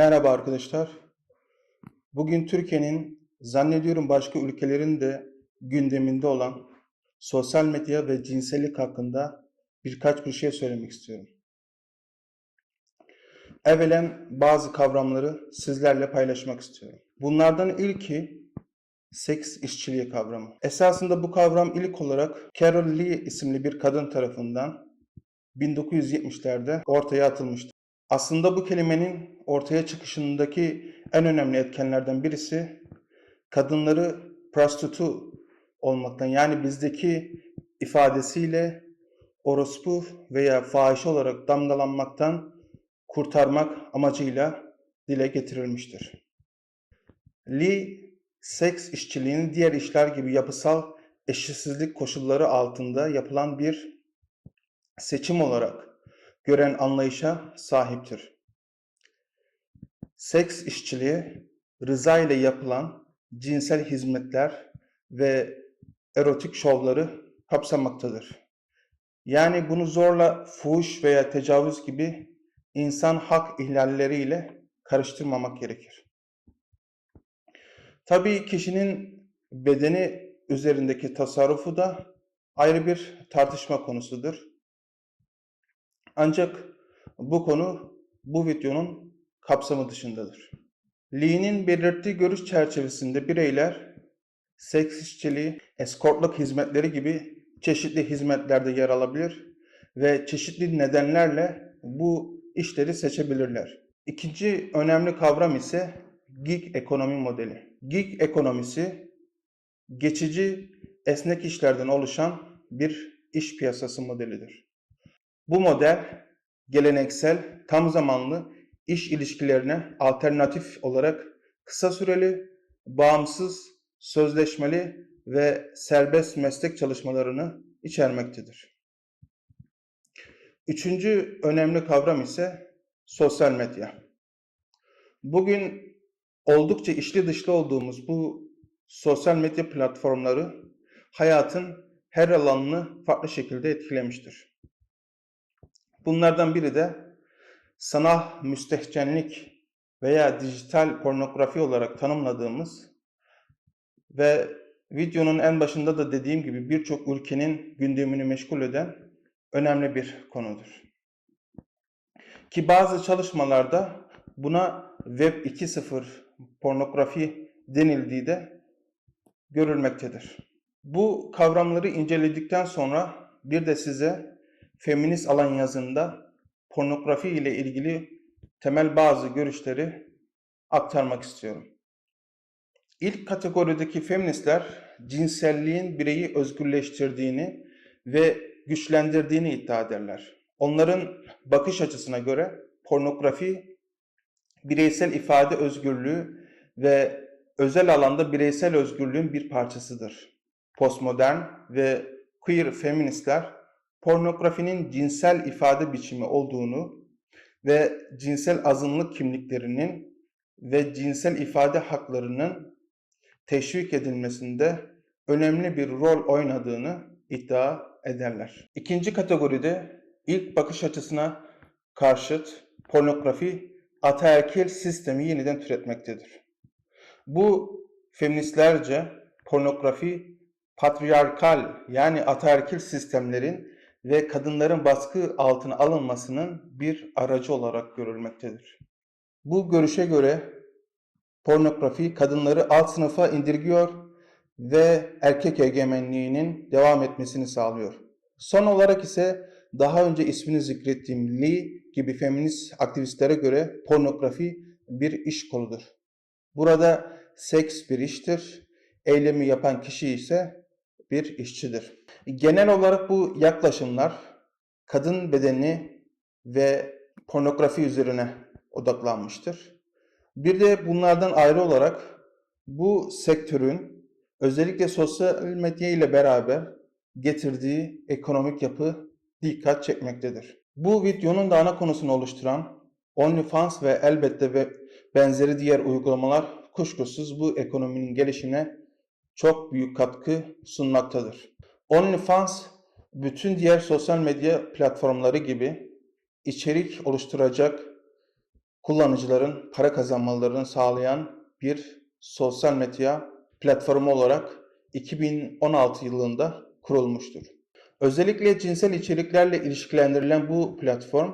Merhaba arkadaşlar. Bugün Türkiye'nin zannediyorum başka ülkelerin de gündeminde olan sosyal medya ve cinsellik hakkında birkaç bir şey söylemek istiyorum. Evvelen bazı kavramları sizlerle paylaşmak istiyorum. Bunlardan ilki seks işçiliği kavramı. Esasında bu kavram ilk olarak Carol Lee isimli bir kadın tarafından 1970'lerde ortaya atılmıştı. Aslında bu kelimenin ortaya çıkışındaki en önemli etkenlerden birisi kadınları prostitutu olmaktan yani bizdeki ifadesiyle orospu veya fahişe olarak damgalanmaktan kurtarmak amacıyla dile getirilmiştir. Lee, seks işçiliğini diğer işler gibi yapısal eşitsizlik koşulları altında yapılan bir seçim olarak gören anlayışa sahiptir. Seks işçiliği, rıza ile yapılan cinsel hizmetler ve erotik şovları kapsamaktadır. Yani bunu zorla fuhuş veya tecavüz gibi insan hak ihlalleriyle karıştırmamak gerekir. Tabii kişinin bedeni üzerindeki tasarrufu da ayrı bir tartışma konusudur. Ancak bu konu bu videonun kapsamı dışındadır. Lee'nin belirttiği görüş çerçevesinde bireyler seks işçiliği, eskortluk hizmetleri gibi çeşitli hizmetlerde yer alabilir ve çeşitli nedenlerle bu işleri seçebilirler. İkinci önemli kavram ise gig ekonomi modeli. Gig ekonomisi geçici esnek işlerden oluşan bir iş piyasası modelidir. Bu model geleneksel tam zamanlı iş ilişkilerine alternatif olarak kısa süreli, bağımsız, sözleşmeli ve serbest meslek çalışmalarını içermektedir. Üçüncü önemli kavram ise sosyal medya. Bugün oldukça içli dışlı olduğumuz bu sosyal medya platformları hayatın her alanını farklı şekilde etkilemiştir. Bunlardan biri de sanal müstehcenlik veya dijital pornografi olarak tanımladığımız ve videonun en başında da dediğim gibi birçok ülkenin gündemini meşgul eden önemli bir konudur. Ki bazı çalışmalarda buna Web 2.0 pornografi denildiği de görülmektedir. Bu kavramları inceledikten sonra bir de size feminist alan yazında pornografi ile ilgili temel bazı görüşleri aktarmak istiyorum. İlk kategorideki feministler cinselliğin bireyi özgürleştirdiğini ve güçlendirdiğini iddia ederler. Onların bakış açısına göre pornografi bireysel ifade özgürlüğü ve özel alanda bireysel özgürlüğün bir parçasıdır. Postmodern ve queer feministler pornografinin cinsel ifade biçimi olduğunu ve cinsel azınlık kimliklerinin ve cinsel ifade haklarının teşvik edilmesinde önemli bir rol oynadığını iddia ederler. İkinci kategoride ilk bakış açısına karşıt pornografi ataerkil sistemi yeniden türetmektedir. Bu feministlerce pornografi patriarkal yani ataerkil sistemlerin ve kadınların baskı altına alınmasının bir aracı olarak görülmektedir. Bu görüşe göre pornografi kadınları alt sınıfa indirgiyor ve erkek egemenliğinin devam etmesini sağlıyor. Son olarak ise daha önce ismini zikrettiğim Lee gibi feminist aktivistlere göre pornografi bir iş koludur. Burada seks bir iştir, eylemi yapan kişi ise bir işçidir. Genel olarak bu yaklaşımlar kadın bedeni ve pornografi üzerine odaklanmıştır. Bir de bunlardan ayrı olarak bu sektörün özellikle sosyal medya ile beraber getirdiği ekonomik yapı dikkat çekmektedir. Bu videonun da ana konusunu oluşturan OnlyFans ve elbette ve benzeri diğer uygulamalar kuşkusuz bu ekonominin gelişine çok büyük katkı sunmaktadır. OnlyFans bütün diğer sosyal medya platformları gibi içerik oluşturacak kullanıcıların para kazanmalarını sağlayan bir sosyal medya platformu olarak 2016 yılında kurulmuştur. Özellikle cinsel içeriklerle ilişkilendirilen bu platform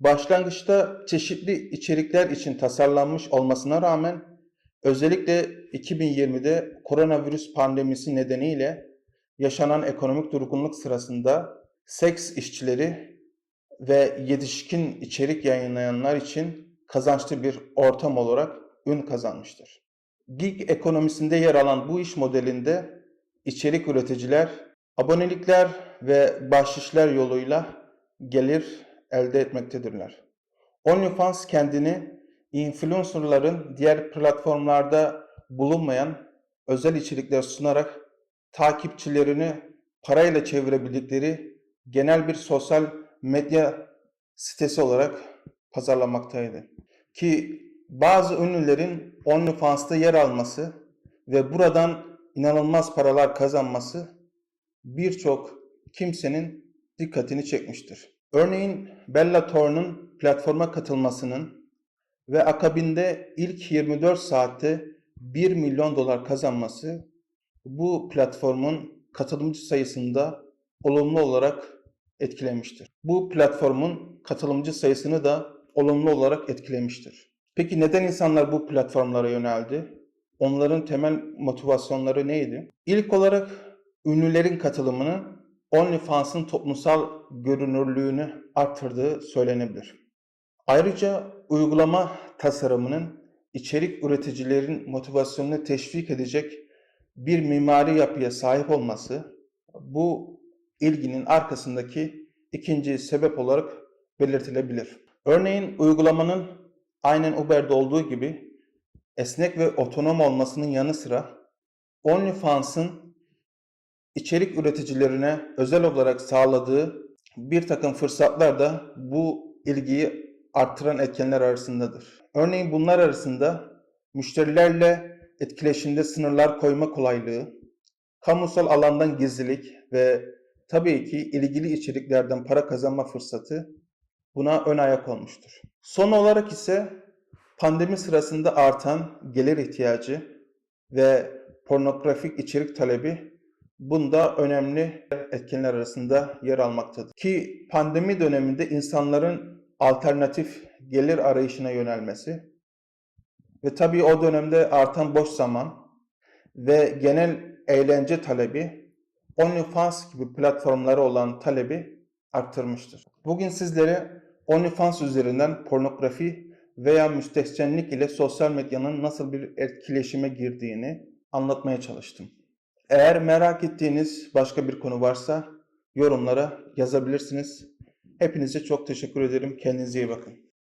başlangıçta çeşitli içerikler için tasarlanmış olmasına rağmen özellikle 2020'de koronavirüs pandemisi nedeniyle yaşanan ekonomik durgunluk sırasında seks işçileri ve yetişkin içerik yayınlayanlar için kazançlı bir ortam olarak ün kazanmıştır. Gig ekonomisinde yer alan bu iş modelinde içerik üreticiler abonelikler ve bahşişler yoluyla gelir elde etmektedirler. OnlyFans kendini influencerların diğer platformlarda bulunmayan özel içerikler sunarak takipçilerini parayla çevirebildikleri genel bir sosyal medya sitesi olarak pazarlamaktaydı. Ki bazı ünlülerin OnlyFans'ta yer alması ve buradan inanılmaz paralar kazanması birçok kimsenin dikkatini çekmiştir. Örneğin Bellator'un platforma katılmasının ve akabinde ilk 24 saatte 1 milyon dolar kazanması bu platformun katılımcı sayısında olumlu olarak etkilemiştir. Bu platformun katılımcı sayısını da olumlu olarak etkilemiştir. Peki neden insanlar bu platformlara yöneldi? Onların temel motivasyonları neydi? İlk olarak ünlülerin katılımının OnlyFans'ın toplumsal görünürlüğünü arttırdığı söylenebilir. Ayrıca uygulama tasarımının içerik üreticilerin motivasyonunu teşvik edecek bir mimari yapıya sahip olması bu ilginin arkasındaki ikinci sebep olarak belirtilebilir. Örneğin uygulamanın aynen Uber'de olduğu gibi esnek ve otonom olmasının yanı sıra OnlyFans'ın içerik üreticilerine özel olarak sağladığı bir takım fırsatlar da bu ilgiyi arttıran etkenler arasındadır. Örneğin bunlar arasında müşterilerle etkileşimde sınırlar koyma kolaylığı, kamusal alandan gizlilik ve tabii ki ilgili içeriklerden para kazanma fırsatı buna ön ayak olmuştur. Son olarak ise pandemi sırasında artan gelir ihtiyacı ve pornografik içerik talebi bunda önemli etkenler arasında yer almaktadır. Ki pandemi döneminde insanların alternatif gelir arayışına yönelmesi ve tabii o dönemde artan boş zaman ve genel eğlence talebi OnlyFans gibi platformlara olan talebi arttırmıştır. Bugün sizlere OnlyFans üzerinden pornografi veya müstehcenlik ile sosyal medyanın nasıl bir etkileşime girdiğini anlatmaya çalıştım. Eğer merak ettiğiniz başka bir konu varsa yorumlara yazabilirsiniz. Hepinize çok teşekkür ederim. Kendinize iyi bakın.